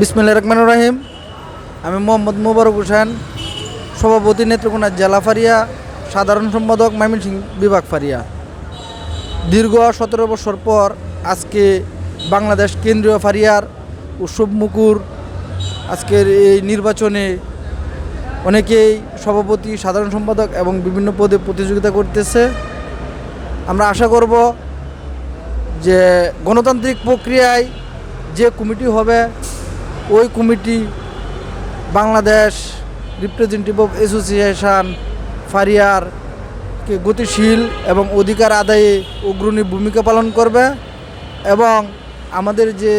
বিসমিল্লা রহমান রাহিম। আমি মোহাম্মদ মুবারক হোসেন, সভাপতি নেত্রকোনা জেলা ফারিয়া, সাধারণ সম্পাদক ময়মনসিংহ বিভাগ ফারিয়া। দীর্ঘ সতেরো বছর পর আজকে বাংলাদেশ কেন্দ্রীয় ফারিয়ার উৎসব মুকুর আজকের এই নির্বাচনে অনেকেই সভাপতি, সাধারণ সম্পাদক এবং বিভিন্ন পদে প্রতিযোগিতা করতেছে। আমরা আশা করব যে গণতান্ত্রিক প্রক্রিয়ায় যে কমিটি হবে, ওই committee Bangladesh representative of association ফারিয়ারকে গতিশীল এবং অধিকার আদায়ে অগ্রণী ভূমিকা পালন করবে এবং আমাদের যে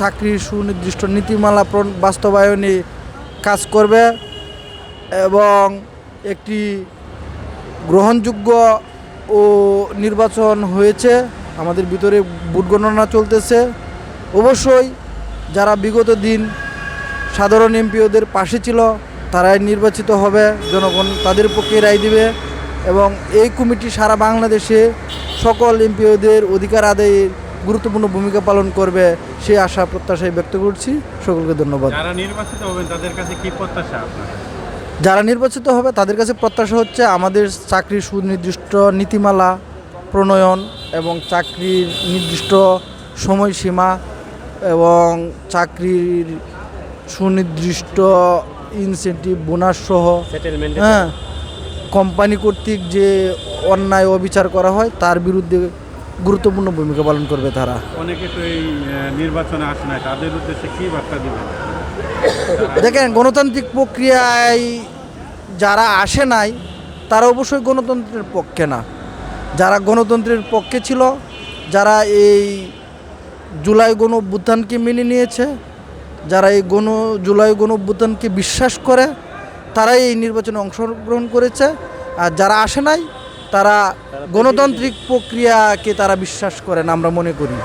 চাকরির সুনির্দিষ্ট নীতিমালা বাস্তবায়নে কাজ করবে এবং একটি গ্রহণযোগ্য ও নির্বাচন হয়েছে। আমাদের ভিতরে ভোট গণনা চলতেছে। অবশ্যই যারা বিগত দিন সাধারণ এমপিওদের পাশে ছিল তারাই নির্বাচিত হবে। জনগণ তাদের পক্ষে রায় দিবে এবং এই কমিটি সারা বাংলাদেশে সকল এমপিওদের অধিকার আদায়ে গুরুত্বপূর্ণ ভূমিকা পালন করবে সেই আশা প্রত্যাশায় ব্যক্ত করছি। সকলকে ধন্যবাদ। যারা নির্বাচিত হবেন তাদের কাছে কি প্রত্যাশা যারা নির্বাচিত হবে তাদের কাছে প্রত্যাশা হচ্ছে আমাদের চাকরির সুনির্দিষ্ট নীতিমালা প্রণয়ন এবং চাকরির নির্দিষ্ট সময়সীমা এবং চাকরির সুনির্দিষ্ট ইনসেন্টিভ বোনাস সহ হ্যাঁ কোম্পানি কর্তৃক যে অন্যায় অবিচার করা হয় তার বিরুদ্ধে গুরুত্বপূর্ণ ভূমিকা পালন করবে তারা। অনেকে তো এই নির্বাচনে আসে নাই তাদের উদ্দেশ্যে কি বার্তা দিবেন? দেখেন গণতান্ত্রিক প্রক্রিয়ায় যারা আসে নাই তারা অবশ্যই গণতন্ত্রের পক্ষে না। যারা গণতন্ত্রের পক্ষে ছিল যারা এই জুলাই গণ অভ্যুত্থানকে মেনে নিয়েছে, যারা এই গণ, জুলাই গণ অভ্যুত্থানকে বিশ্বাস করে, তারাই এই নির্বাচনে অংশগ্রহণ করেছে। আর যারা আসে নাই, তারা গণতান্ত্রিক প্রক্রিয়াকে তারা বিশ্বাস করেন আমরা মনে করি।